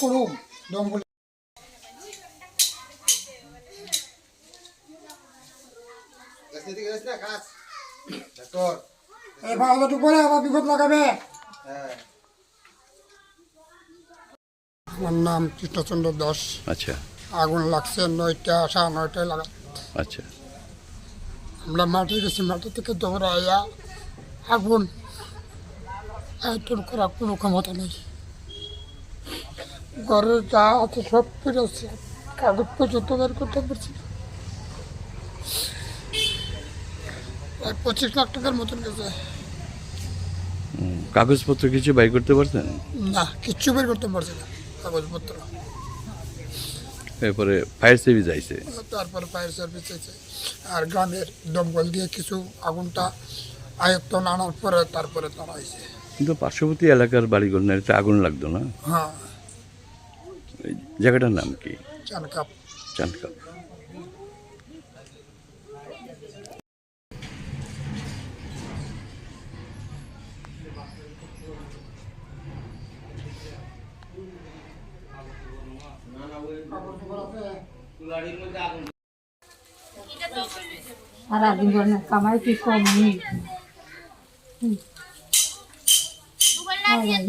করুম দম বলে আমার নাম দাস আচ্ছা আগুন লাগছে নয়টা নয়টায় আচ্ছা আমরা মাটি গেছি মাটি থেকে দৌড়াইয়া আগুন আয়তন করার কোনো ক্ষমতা নেই। ঘরে যা আছে সব ফিরেছে কাগজ পর্যন্ত বের করতে পারছি। প্রায় পঁচিশ লাখ টাকার মতন গেছে কাগজপত্র কিছু বাই করতে পারতেন না কিচ্ছু বের করতে পারছি না কাগজপত্র। এরপরে ফায়ার সার্ভিস আইছে। তারপরে ফায়ার সার্ভিস এসে আর গ্রামের দমকল দিয়ে কিছু আগুনটা আয়ত্তন আনার পরে তারপরে তারা আইসে কিন্তু পার্শ্ববর্তী এলাকার বাড়িঘর না এটা আগুন লাগতো না? হ্যাঁ। এই জায়গাটার নাম কি? চান কাপ চাঁদকাপ সারাদিন কামাই কি কম নেই? 二点